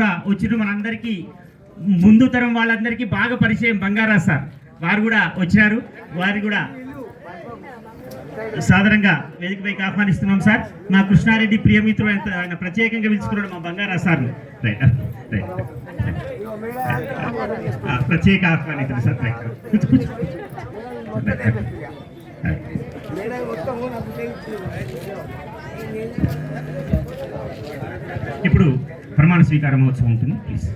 కూడా వచ్చిన మనందరికీ ముందు తరం వాళ్ళందరికీ బాగా పరిచయం బంగారా సార్. వారు కూడా వచ్చినారు. వారు కూడా సాధారణంగా వేదికపైకి ఆహ్వానిస్తున్నాం సార్. మా కృష్ణారెడ్డి ప్రియమిత్రుడు ఆయన ప్రత్యేకంగా పిలుచుకున్నాడు మా బంగారా సార్ని. రైట్ రైట్ ప్రత్యేక ఆహ్వానితులు సార్. రైట్. ఇప్పుడు ప్రమాణ స్వీకార మహోత్సవం ఉంటుంది ప్లీజ్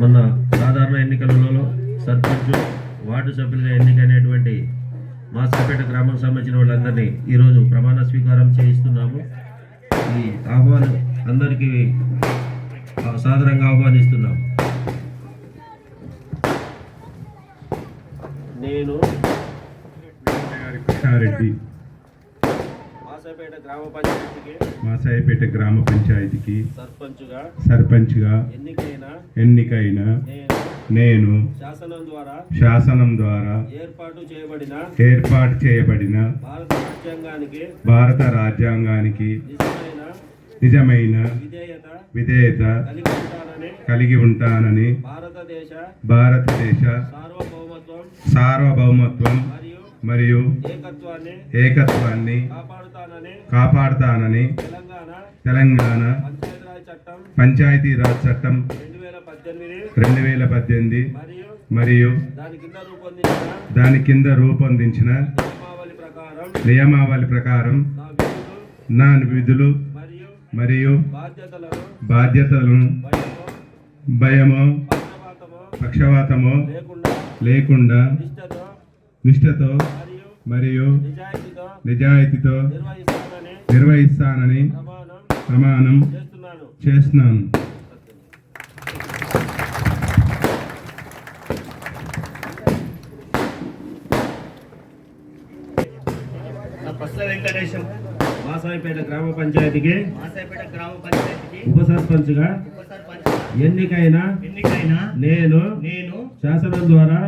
మొన్న సాధారణ ఎన్నికలలో సర్పంచ్ వార్డు సభ్యులుగా ఎన్నికైనటువంటి మాసాపేట గ్రామం సంబంధించిన వాళ్ళందరినీ ఈరోజు ప్రమాణ స్వీకారం చేయిస్తున్నాము. ఈ ఆహ్వానం అందరికీ సాదరంగా ఆహ్వానిస్తున్నాం నేను కృష్ణారెడ్డి మాసాపేట గ్రామ పంచాయతీకి మాసాయిపేట గ్రామ పంచాయతీకి సర్పంచ్గా సర్పంచ్గా ఎన్నికైన ఎన్నికైన నేను శాసనం ద్వారా శాసనం ద్వారా ఏర్పాటు చేయబడిన ఏర్పాటు చేయబడిన భారత రాజ్యాంగానికి భారత రాజ్యాంగానికి నిజమైన నిజమైన విధేయత విధేయత కలిగి ఉంటానని భారతదేశ భారతదేశ సార్వభౌమత్వం సార్వభౌమత్వం మరియు ఏకత్వాన్ని కాపాడుతానని తెలంగాణ తెలంగాణ పంచాయతీరాజ్ చట్టం రెండు వేల పద్దెనిమిది మరియు దాని కింద రూపొందించిన నియమావళి ప్రకారం నా విధులు మరియు బాధ్యతలను భయము పక్షవాతము లేకుండా లేకుండా నిష్ఠతో మరియు నిజాయితీతో నిర్వహిస్తానని ప్రమాణం చేస్తున్నాను. వెంకటేశం మాసాయిపేట గ్రామ పంచాయతీకి మాసాయిపేట గ్రామ పంచాయతీకి ఉప సర్పంచ్గా ఎన్నికైన ఎన్నికైన నేను నేను శాసనం ద్వారా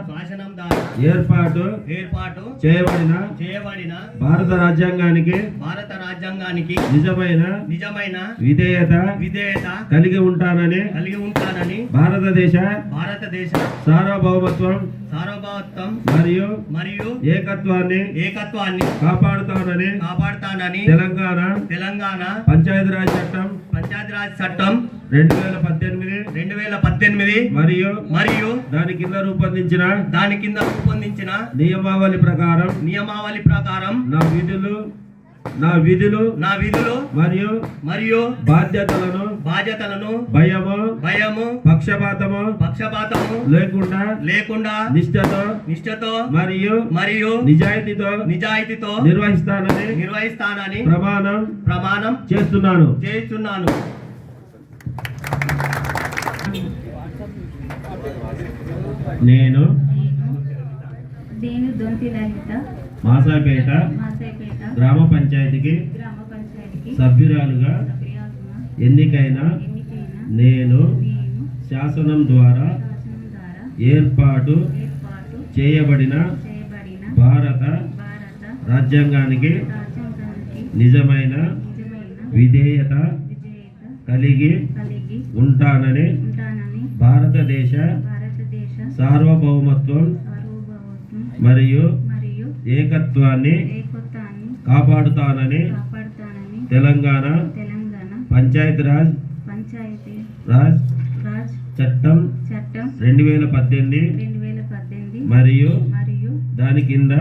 ఏర్పాటు ఏర్పాటు చేయబడిన చేయబడిన భారత రాజ్యాంగానికి భారత రాజ్యాంగానికి నిజమైన నిజమైన విధేయత విధేయత కలిగి ఉంటానని కలిగి ఉంటానని భారతదేశ భారతదేశ సార్వభౌమత్వం సార్వభౌమత్వం మరియు మరియు ఏకత్వాన్ని ఏకత్వాన్ని కాపాడుతానని కాపాడుతానని తెలంగాణ తెలంగాణ పంచాయతీరాజ్ చట్టం పంచాయతీరాజ్ చట్టం రెండు వేల పద్దెనిమిది రెండు వేల పద్దెనిమిది మరియు మరియు దాని కింద రూపొందించిన దాని కింద రూపొందించిన నియమావళి ప్రకారం నియమావళి ప్రకారం నా విధులు నా విధులు నా విధులు మరియు మరియు బాధ్యతలను బాధ్యతలను భయము భయము పక్షపాతము పక్షపాతము లేకుండా లేకుండా నిష్ఠతో నిష్ఠతో మరియు మరియు నిజాయితీతో నిజాయితీతో నిర్వహిస్తానని నిర్వహిస్తానని ప్రమాణం ప్రమాణం చేస్తున్నాను. చేస్తున్నాను. నేను నేను దొంతి లలిత మాసాపేట గ్రామ పంచాయతీకి సభ్యురాలుగా ఎన్నికైన నేను శాసనం ద్వారా ఏర్పాటు చేయబడిన భారత రాజ్యాంగానికి నిజమైన విధేయత కలిగి ఉంటానని భారతదేశ సార్వభౌమత్వం మరియు ఏకత్వాన్ని కాపాడుతానని తెలంగాణ తెలంగాణ పంచాయతీరాజ్ పంచాయతీ రాజ్ రాజ్ చట్టం చట్టం రెండు వేల పద్దెనిమిది మరియు మరియు దాని కింద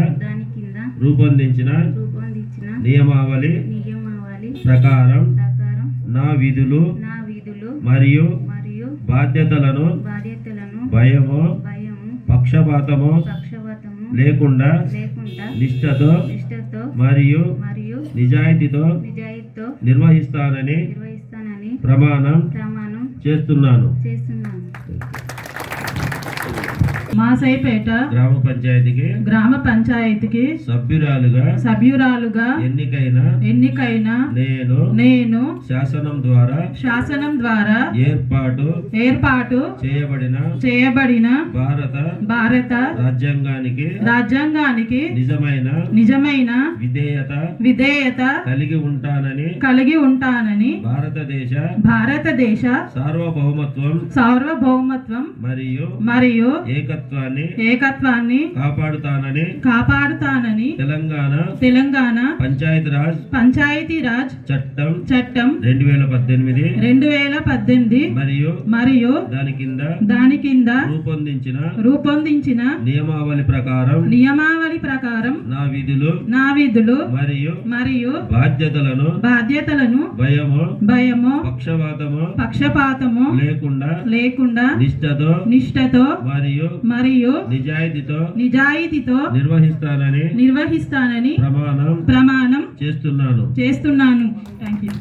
రూపొందించిన రూపొందించిన నియమావళి నియమావళి ప్రకారం ప్రకారం నా విధులు నా విధులు మరియు మరియు బాధ్యతలను బాధ్యతలను భయము పక్షపాతము పక్షపాతము లేకుండా నిష్ఠతో మరియు మరియు నిజాయితీతో నిర్వహిస్తానని నిర్వహిస్తానని ప్రమాణం ప్రమాణం చేస్తున్నాను. చేస్తున్నాను. మాసైపేట గ్రామ పంచాయతీకి గ్రామ పంచాయతీకి సభ్యురాలుగా సభ్యురాలుగా ఎన్నికైన ఎన్నికైన నేను నేను శాసనం ద్వారా శాసనం ద్వారా ఏర్పాటు ఏర్పాటు చేయబడిన చేయబడిన భారత భారత రాజ్యాంగానికి రాజ్యాంగానికి నిజమైన నిజమైన విధేయత విధేయత కలిగి ఉంటానని కలిగి ఉంటానని భారతదేశ భారతదేశ సార్వభౌమత్వం సార్వభౌమత్వం మరియు మరియు ఏకత్వాన్ని ఏకత్వాన్ని కాపాడుతానని కాపాడుతానని తెలంగాణ తెలంగాణ పంచాయతీరాజ్ పంచాయతీరాజ్ చట్టం చట్టం రెండు వేల పద్దెనిమిది రెండు వేల పద్దెనిమిది మరియు మరియు దాని కింద దాని కింద రూపొందించిన రూపొందించిన నియమావళి ప్రకారం నియమావళి ప్రకారం నా విధులు నా విధులు మరియు మరియు బాధ్యతలను బాధ్యతలను భయము భయము పక్షపాతము పక్షపాతము లేకుండా లేకుండా నిష్ఠతో నిష్ఠతో మరియు మరియు నిజాయితీతో నిజాయితీతో నిర్వహిస్తానని నిర్వహిస్తానని ప్రమాణం ప్రమాణం చేస్తున్నాను. చేస్తున్నాను. థ్యాంక్ యూ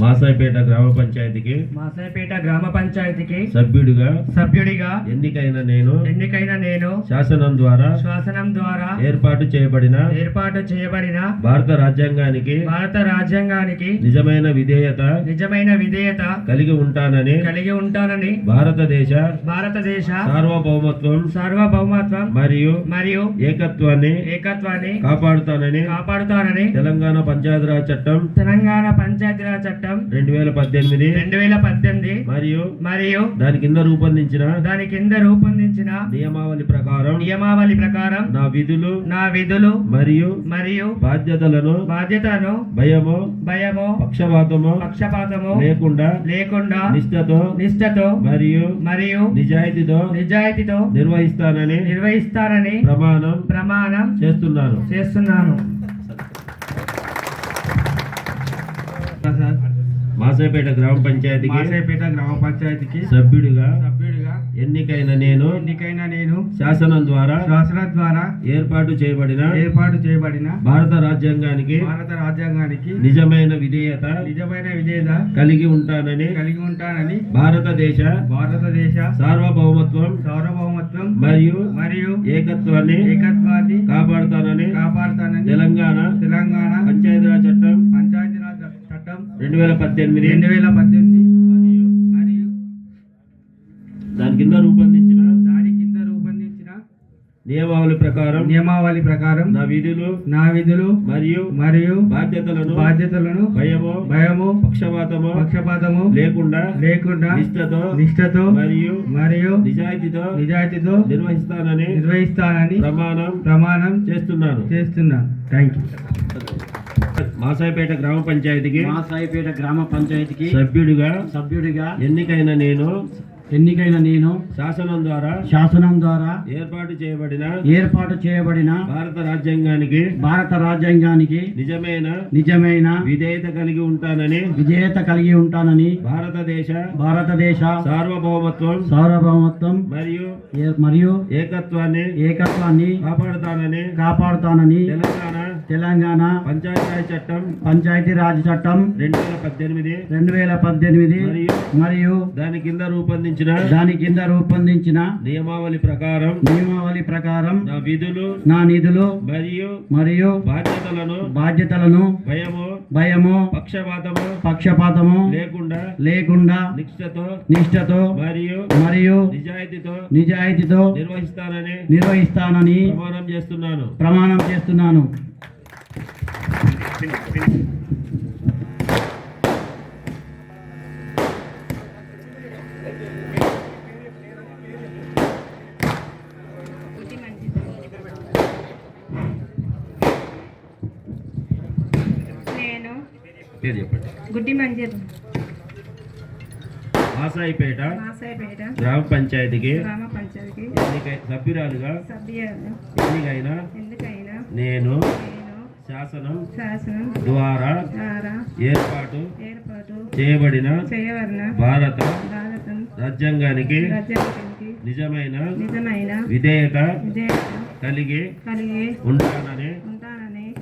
మాసాయిపేట గ్రామ పంచాయతీకి మాసాయిపేట గ్రామ పంచాయతీకి సభ్యుడిగా సభ్యుడిగా ఎన్నికైన నేను ఎన్నికైన నేను శాసనం ద్వారా శాసనం ద్వారా ఏర్పాటు చేయబడిన ఏర్పాటు చేయబడిన భారత రాజ్యాంగానికి భారత రాజ్యాంగానికి నిజమైన విధేయత నిజమైన విధేయత కలిగి ఉంటానని కలిగి ఉంటానని భారతదేశ భారతదేశ సార్వభౌమత్వం సార్వభౌమత్వం మరియు మరియు ఏకత్వాన్ని ఏకత్వాన్ని కాపాడుతానని కాపాడుతానని తెలంగాణ పంచాయతీరాజ్ చట్టం తెలంగాణ పంచాయతీరాజ్ చట్టం రెండు వేల పద్దెనిమిది రెండు వేల పద్దెనిమిది మరియు మరియు దాని కింద రూపొందించిన దాని కింద రూపొందించిన నియమావళి ప్రకారం నియమావళి ప్రకారం నా విధులు నా విధులు మరియు మరియు బాధ్యతలను బాధ్యతను భయము భయము పక్షపాతము పక్షపాతము లేకుండా లేకుండా నిష్ఠతో నిష్ఠతో మరియు మరియు నిజాయితీతో నిజాయితీతో నిర్వహిస్తానని నిర్వహిస్తానని ప్రమాణం ప్రమాణం చేస్తున్నాను. చేస్తున్నాను. మాసేపేట గ్రామ పంచాయతీకి మాసేపేట గ్రామ పంచాయతీకి సభ్యుడిగా సభ్యుడిగా ఎన్నికైన నేను ఎన్నికైన నేను శాసనం ద్వారా శాసనం ద్వారా ఏర్పాటు చేయబడిన ఏర్పాటు చేయబడిన భారత రాజ్యాంగానికి భారత రాజ్యాంగానికి నిజమైన విధేయత నిజమైన విధేయత కలిగి ఉంటానని కలిగి ఉంటానని భారతదేశ భారతదేశ సార్వభౌమత్వం సార్వభౌమత్వం మరియు మరియు ఏకత్వాన్ని ఏకత్వాన్ని కాపాడుతానని కాపాడుతానని తెలంగాణ తెలంగాణ పంచాయతీరాజ్ చట్టం చట్టం రెండు వేల పద్దెనిమిది. రెండు వేల పద్దెనిమిది. మరియు? దాని కింద రూపొందించిన? దాని కింద రూపొందించిన? నియమావళి ప్రకారం? నియమావళి ప్రకారం? నా విధులు? నా విధులు? మరియు? మరియు? బాధ్యతలను? బాధ్యతలను? భయము? భయము? పక్షపాతము? పక్షపాతము? లేకుండా? లేకుండా? నిష్ఠతో? నిష్ఠతో? మరియు? మరియు? నిజాయితీతో? నిజాయితీతో? నిర్వహిస్తానని? నిర్వహిస్తానని? ప్రమాణం? ప్రమాణం? చేస్తున్నాను. చేస్తున్నాను. థ్యాంక్ యూ మాసాయిపేట గ్రామ పంచాయతీకి మాసాయిపేట గ్రామ పంచాయతీకి సభ్యుడిగా సభ్యుడిగా ఎన్నికైన నేను ఎన్నికైన నేను శాసనం ద్వారా శాసనం ద్వారా ఏర్పాటు చేయబడిన ఏర్పాటు చేయబడిన భారత రాజ్యాంగానికి భారత రాజ్యాంగానికి నిజమైన నిజమైన విధేయత కలిగి ఉంటానని విజేత కలిగి ఉంటానని భారతదేశ భారతదేశ సార్వభౌమత్వం సార్వభౌమత్వం మరియు మరియు ఏకత్వాన్ని ఏకత్వాన్ని కాపాడుతానని కాపాడుతానని తెలంగాణ తెలంగాణ పంచాయతీరాజ్ చట్టం పంచాయతీరాజ్ చట్టం రెండు వేల పద్దెనిమిది రెండు వేల పద్దెనిమిది మరియు మరియు దాని కింద రూపొందించిన దాని కింద రూపొందించిన నియమావళి ప్రకారం నియమావళి ప్రకారం నా విధులు నా నిధులు మరియు మరియు బాధ్యతలను బాధ్యతలను భయము భయము పక్షపాతము పక్షపాతము లేకుండా లేకుండా నిష్ఠతో నిష్ఠతో మరియు మరియు నిజాయితీతో నిజాయితీతో నిర్వహిస్తానని నిర్వహిస్తానని ప్రమాణం చేస్తున్నాను. ప్రమాణం చేస్తున్నాను నేను పేరు చెప్పండి. గుడ్డి మంజర్. మాసాయిపేట గ్రామ పంచాయతీకి గ్రామ పంచాయతీకి ఎన్నికై సభ్యురాలుగా సభ్యులు ఎన్నికైన నేను నేను శాసనం శాసనం ద్వారా ద్వారా ఏర్పాటు ఏర్పాటు చేయబడిన చేయవలన భారత భారతం రాజ్యాంగానికి రాజ్యాంగానికి నిజమైన నిజమైన విధేయత విధేయత కలిగి కలిగి ఉంటానని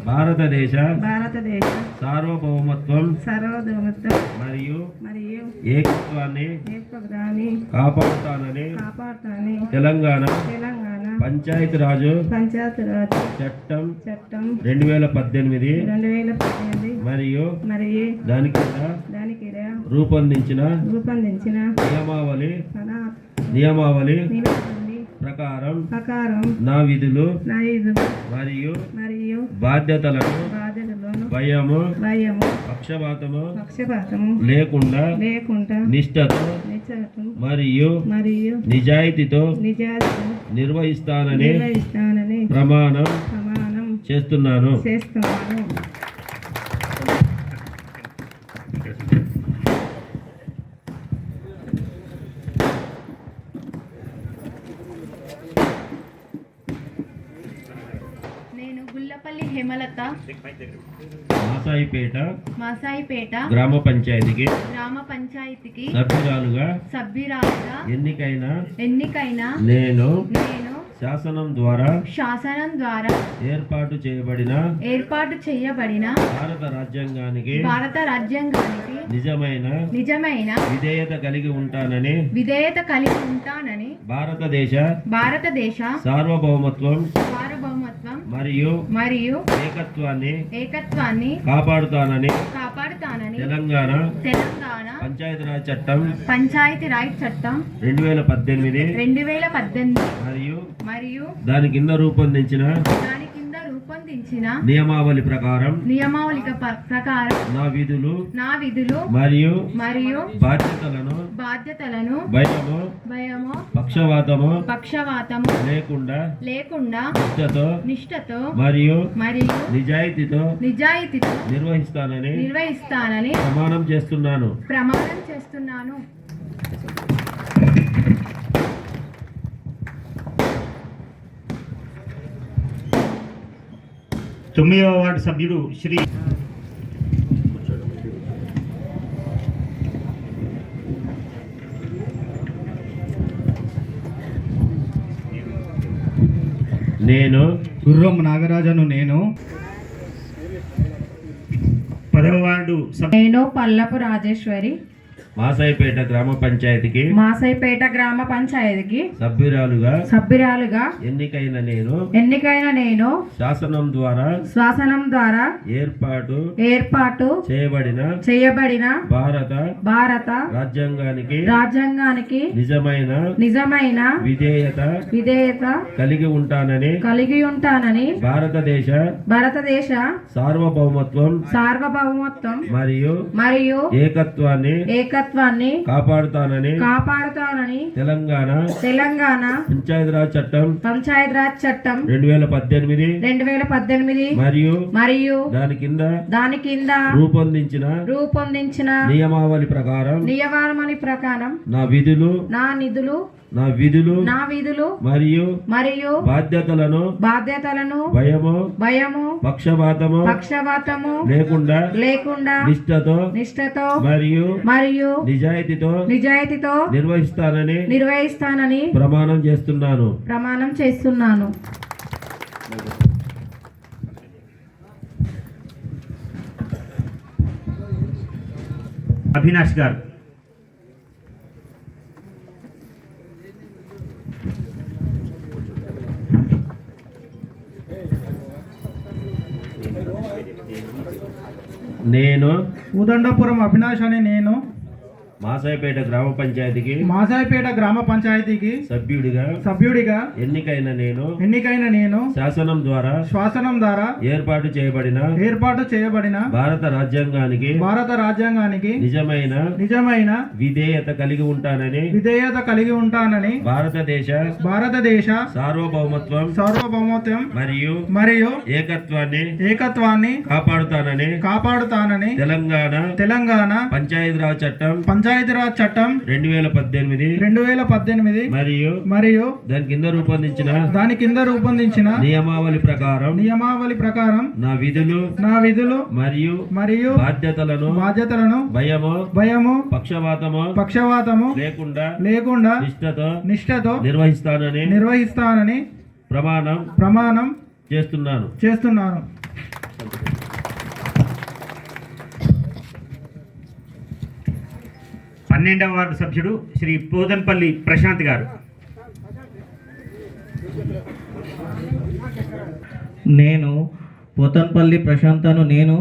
భారతదేశ భారతదేశ సార్వభౌమత్వం సర్వధర్మత్వం మరియు మరియు ఏకత్వాన్ని ఏకదాన్ని కాపాడుతానని కాపాడుతానని తెలంగాణ తెలంగాణ పంచాయతీరాజు పంచాయతీరాజ్ చట్టం చట్టం రెండు వేల పద్దెనిమిది రెండు వేల పద్దెనిమిది మరియు మరియు దాని కింద దానికి రూపొందించిన రూపొందించిన నియమావళి నియమావళి ప్రకారం ప్రకారం నా విధులు నా ఇది మరియు మరియు బాధ్యతలను బాధ్యతలను భయము భయము పక్షపాతము పక్షపాతము లేకుండా లేకుండా నిష్ఠతో మరియు మరియు నిజాయితీతో నిజాయితీ నిర్వహిస్తానని నిర్వహిస్తానని ప్రమాణం ప్రమాణం చేస్తున్నాను. చేస్తున్నాను. గుల్లపల్లి హేమలత. మాసాయిపేట. మాసాయిపేట. గ్రామ పంచాయతీకి. గ్రామ పంచాయతీకి. సభ్యురాలుగా. సభ్యురాలుగా. ఎన్నికైన. ఎన్నికైన. నేను. నేను. శాసనం ద్వారా. శాసనం ద్వారా. ఏర్పాటు చేయబడిన. ఏర్పాటు చేయబడిన. భారత రాజ్యాంగానికి. భారత రాజ్యాంగానికి. నిజమైన. నిజమైన. విధేయత కలిగి ఉంటానని. విధేయత కలిగి ఉంటానని. భారతదేశ. భారతదేశ. సార్వభౌమత్వం. సార్వభౌమత్వం. మరియు మరియు ఏకత్వాన్ని ఏకత్వాన్ని కాపాడుతానని కాపాడుతానని తెలంగాణ తెలంగాణ పంచాయతీరాజ్ చట్టం పంచాయతీ రాజ్ చట్టం రెండు వేల పద్దెనిమిది రెండు వేల పద్దెనిమిది మరియు మరియు దాని కింద రూపొందించిన దాని రూపొందించిన నియమావళి ప్రకారం నియమావళిక ప్రకారం నా విధులు నా విధులు మరియు మరియు బాధ్యతలను బాధ్యతలను భయము భయము పక్షవాతము పక్షవాతము లేకుండా లేకుండా నిష్ఠతో నిష్ఠతో మరియు మరియు నిజాయితీతో నిజాయితీతో నిర్వహిస్తానని నిర్వహిస్తానని ప్రమాణం చేస్తున్నాను. ప్రమాణం చేస్తున్నాను. తొమ్మిదవ వార్డు సభ్యుడు శ్రీ నేను గుర్రం నాగరాజను నేను పదవ వార్డు నేను పల్లపు రాజేశ్వరి. మాసాయిపేట గ్రామ పంచాయతీకి మాసైపేట గ్రామ పంచాయతీకి సభ్యురాలుగా సభ్యురాలుగా ఎన్నికైన నేను ఎన్నికైన నేను శాసనం ద్వారా శ్వాసనం ద్వారా ఏర్పాటు ఏర్పాటు చేయబడిన చేయబడిన భారత భారత రాజ్యాంగానికి రాజ్యాంగానికి నిజమైన నిజమైన విధేయత విధేయత కలిగి ఉంటానని కలిగి ఉంటానని భారతదేశ భారతదేశ సార్వభౌమత్వం సార్వభౌమత్వం మరియు మరియు ఏకత్వాన్ని ఏకత్వాన్ని కాపాడుతానని కాపాడుతానని తెలంగాణ తెలంగాణ పంచాయతీరాజ్ చట్టం పంచాయతీరాజ్ చట్టం రెండు వేల పద్దెనిమిది రెండు వేల పద్దెనిమిది మరియు మరియు దాని కింద దాని కింద రూపొందించిన రూపొందించిన నియమావళి ప్రకారం నియమావళి ప్రకారం నా విధులు నా నిధులు నా విధులు నా విధులు మరియు మరియు బాధ్యతలను బాధ్యతలను భయము భయము పక్షపాతము పక్షపాతము లేకుండా లేకుండా నిష్ఠతో నిష్ఠతో మరియు మరియు నిజాయితీతో నిజాయితీతో నిర్వహిస్తానని నిర్వహిస్తానని ప్రమాణం చేస్తున్నాను. ప్రమాణం చేస్తున్నాను. అభినాష్ గారు నేను ఉదండపురం అవినాష్ అనే నేను మాసాయిపేట గ్రామ పంచాయతీకి మాసాయిపేట గ్రామ పంచాయతీకి సభ్యుడిగా సభ్యుడిగా ఎన్నికైన నేను ఎన్నికైన నేను శాసనం ద్వారా శ్వాసనం ద్వారా ఏర్పాటు చేయబడిన ఏర్పాటు చేయబడిన భారత రాజ్యాంగానికి భారత రాజ్యాంగానికి నిజమైన నిజమైన విధేయత కలిగి ఉంటానని విధేయత కలిగి ఉంటానని భారతదేశ భారతదేశ సార్వభౌమత్వం సార్వభౌమత్వం మరియు మరియు ఏకత్వాన్ని ఏకత్వాన్ని కాపాడుతానని కాపాడుతానని తెలంగాణ తెలంగాణ పంచాయతీరాజ్ చట్టం పంచాయతీరాజ్ చట్టం రెండు వేల పద్దెనిమిది రెండు వేల పద్దెనిమిది మరియు మరియు దాని కింద రూపొందించిన దాని కింద రూపొందించిన నియమావళి ప్రకారం నియమావళి ప్రకారం నా విధులు నా విధులు మరియు మరియు బాధ్యతలను బాధ్యతలను భయము భయము పక్షపాతము పక్షవాతము లేకుండా లేకుండా నిష్ఠతో నిష్ఠతో నిర్వహిస్తానని నిర్వహిస్తానని ప్రమాణం ప్రమాణం చేస్తున్నాను. చేస్తున్నాను. పన్నెండవ వార్డు సభ్యుడు శ్రీ పోదన్పల్లి ప్రశాంత్ గారు. నేను పోతన్పల్లి ప్రశాంతను నేను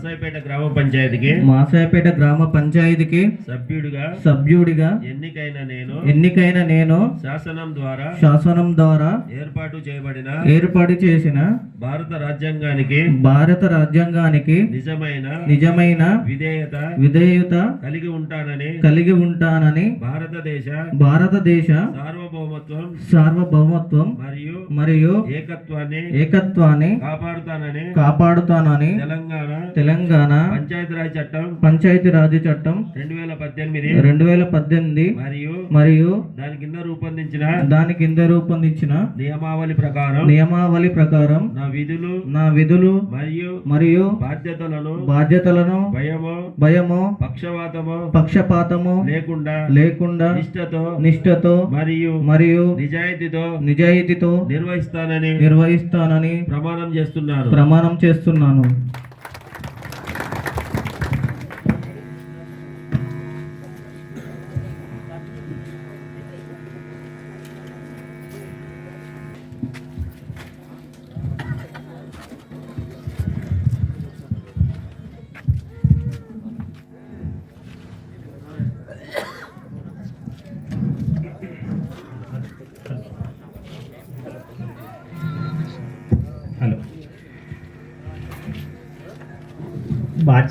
మాసాయిపేట గ్రామ పంచాయతీకి మాసాయపేట గ్రామ పంచాయతీకి సభ్యుడిగా సభ్యుడిగా ఎన్నికైన నేను ఎన్నికైన నేను శాసనం ద్వారా శాసనం ద్వారా ఏర్పాటు చేయబడిన ఏర్పాటు చేసిన భారత రాజ్యాంగానికి భారత రాజ్యాంగానికి నిజమైన నిజమైన విధేయత విధేయత కలిగి ఉంటానని కలిగి ఉంటానని భారతదేశ భారతదేశ సార్వభౌమత్వం సార్వభౌమత్వం మరియు మరియు ఏకత్వాన్ని ఏకత్వాన్ని కాపాడుతానని కాపాడుతానని తెలంగాణ తెలంగాణ పంచాయతీరాజ్ చట్టం పంచాయతీరాజ్ చట్టం రెండు వేల పద్దెనిమిది రెండు వేల పద్దెనిమిది మరియు మరియు దాని కింద రూపొందించిన దాని కింద రూపొందించిన నియమావళి ప్రకారం నియమావళి ప్రకారం నా విధులు నా విధులు మరియు మరియు బాధ్యతలను బాధ్యతలను భయము భయము పక్షవాతము పక్షపాతము లేకుండా లేకుండా నిష్ఠతో నిష్ఠతో మరియు మరియు నిజాయితీతో నిజాయితీతో నిర్వహిస్తానని నిర్వహిస్తానని ప్రమాణం చేస్తున్నాను. ప్రమాణం చేస్తున్నాను.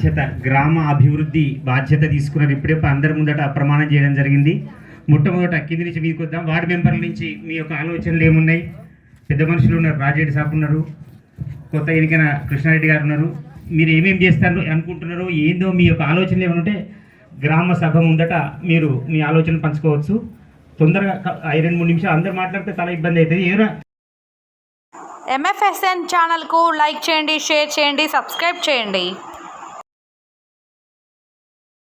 బాధ్యత గ్రామ అభివృద్ధి బాధ్యత తీసుకున్నారు. ఇప్పుడే అందరి ముందట ప్రమాణం చేయడం జరిగింది. మొట్టమొదట కింది నుంచి మీకు వద్దాం. వార్డు మెంబర్ల నుంచి మీ యొక్క ఆలోచనలు ఏమున్నాయి? పెద్ద మనుషులు ఉన్నారు రాజరెడ్డి సాబ్ ఉన్నారు కొత్త ఎన్నికైన కృష్ణారెడ్డి గారు ఉన్నారు. మీరు ఏమేమి చేస్తారు అనుకుంటున్నారు ఏందో మీ యొక్క ఆలోచనలు ఏమనుంటే గ్రామ సభ ముందట మీరు మీ ఆలోచన పంచుకోవచ్చు. తొందరగా ఐదు రెండు మూడు నిమిషాలు అందరు మాట్లాడితే చాలా ఇబ్బంది అవుతుంది. ఏరా ఎంఎఫ్ఎస్ఎన్ ఛానల్కు లైక్ చేయండి షేర్ చేయండి సబ్స్క్రైబ్ చేయండి.